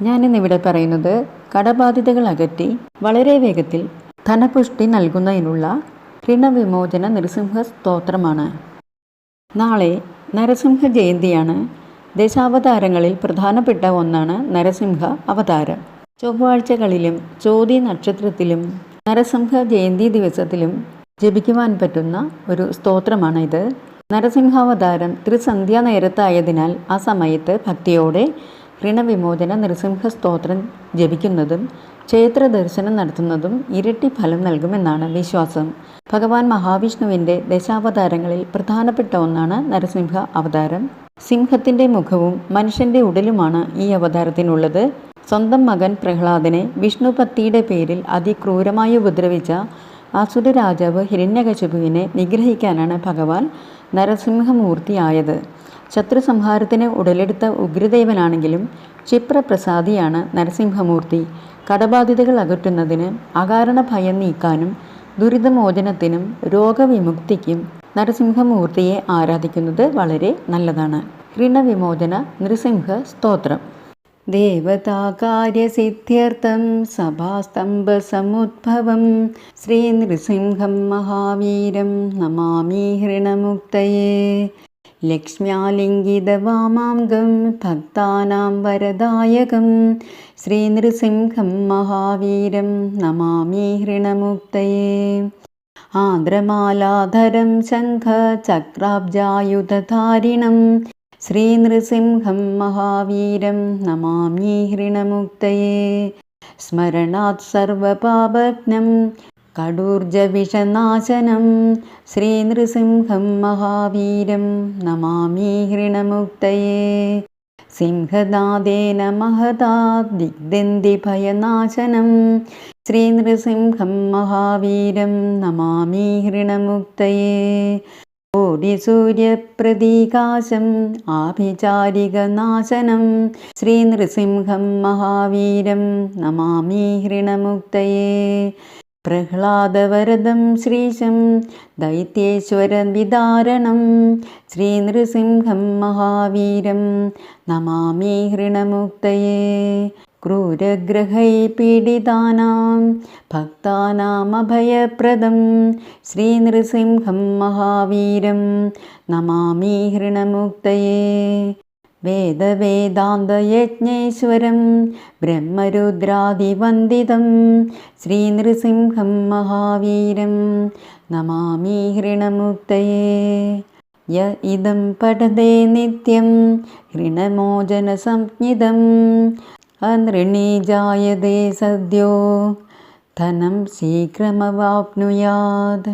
ഞാനിന്നിവിടെ പറയുന്നത് കടബാധ്യതകൾ അകറ്റി വളരെ വേഗത്തിൽ ധനപുഷ്ടി നൽകുന്നതിനുള്ള ഋണവിമോചന നരസിംഹ സ്തോത്രമാണ്. നാളെ നരസിംഹ ജയന്തിയാണ്. ദശാവതാരങ്ങളിൽ പ്രധാനപ്പെട്ട ഒന്നാണ് നരസിംഹ അവതാരം. ചൊവ്വാഴ്ചകളിലും ചോതി നക്ഷത്രത്തിലും നരസിംഹ ജയന്തി ദിവസത്തിലും ജപിക്കുവാൻ പറ്റുന്ന ഒരു സ്തോത്രമാണ് ഇത് നരസിംഹാവതാരം ത്രിസന്ധ്യാ നേരത്തായതിനാൽ ആ സമയത്ത് ഭക്തിയോടെ ഋണവിമോചന നൃസിംഹ സ്തോത്രം ജപിക്കുന്നതും ക്ഷേത്ര ദർശനം നടത്തുന്നതും ഇരട്ടി ഫലം നൽകുമെന്നാണ് വിശ്വാസം. ഭഗവാൻ മഹാവിഷ്ണുവിന്റെ ദശാവതാരങ്ങളിൽ പ്രധാനപ്പെട്ട ഒന്നാണ് നരസിംഹ അവതാരം. സിംഹത്തിന്റെ മുഖവും മനുഷ്യന്റെ ഉടലുമാണ് ഈ അവതാരത്തിനുള്ളത്. സ്വന്തം മകൻ പ്രഹ്ലാദനെ വിഷ്ണുപത്തിയുടെ പേരിൽ അതിക്രൂരമായി ഉപദ്രവിച്ച അസുരരാജാവ് ഹിരണ്യകശിപുവിനെ നിഗ്രഹിക്കാനാണ് ഭഗവാൻ നരസിംഹമൂർത്തിയായത്. ശത്രു സംഹാരത്തിന് ഉടലെടുത്ത ഉഗ്രദേവനാണെങ്കിലും ക്ഷിപ്രപ്രസാദിയാണ് നരസിംഹമൂർത്തി. കടബാധിതകൾ അകറ്റുന്നതിന് അകാരണ ഭയം നീക്കാനും ദുരിതമോചനത്തിനും രോഗവിമുക്തിക്കും നരസിംഹമൂർത്തിയെ ആരാധിക്കുന്നത് വളരെ നല്ലതാണ്. ഋണവിമോചന നൃസിംഹ സ്തോത്രം. ദേവതാകാര്യസിദ്ധ്യർത്ഥം ശ്രീ നൃസിംഹം മഹാവീരം നമാമി ഹൃണമുക്തയേ. ലക്ഷ്മ്യാലിംഗിതവാമാംഗം ഭക്താനാം വരദായകം. ശ്രീനൃസിംഹം മഹാവീരം നമാമി ഹൃണമുക്തയേ. ആന്ദ്രമാലാധരം ശംഖചക്രാബ്ജായുധധാരിണം ശ്രീനൃസിംഹം മഹാവീരം നമാമി ഹൃണമുക്തയേ. സ്മരണാത് സർവപാപഘ്നം ശ്രീ നൃസിംഹം മഹാവീരം നമാമി ഹൃണമുക്തയേ. സിംഹദാദേന മഹതാ ദിഗ്ദന്തിഭയനാശനം ശ്രീനൃസിംഹം മഹാവീരം നമാമി ഹൃണമുക്തയേ. കോടിസൂര്യപ്രതീകാശം ആഭിചാരികനാശനം ശ്രീനൃസിംഹം മഹാവീരം നമാമി ഹൃണമുക്തയേ. പ്രഹ്ലാദവരദം ശ്രീശം ദൈത്യേശ്വരവിദാരണം ശ്രീനൃസിംഹം മഹാവീരം. നമാമി ഹൃണമുക്തയേ. ക്രൂരഗ്രഹൈ പീഡിതാനാം ഭക്താനാമഭയപ്രദം ശ്രീനൃസിംഹം മഹാവീരം നമാമി ഹൃണമുക്തയേ. वेदवेदान्तयज्ञेश्वरं ब्रह्मरुद्रादिवन्दितं श्रीनृसिंहं महावीरं नमामि हृणमुक्तये। य इदं पठते नित्यं हृणमोचनसंज्ञितम् अनृणी जायते सद्यो धनं शीघ्रमवाप्नुयात्।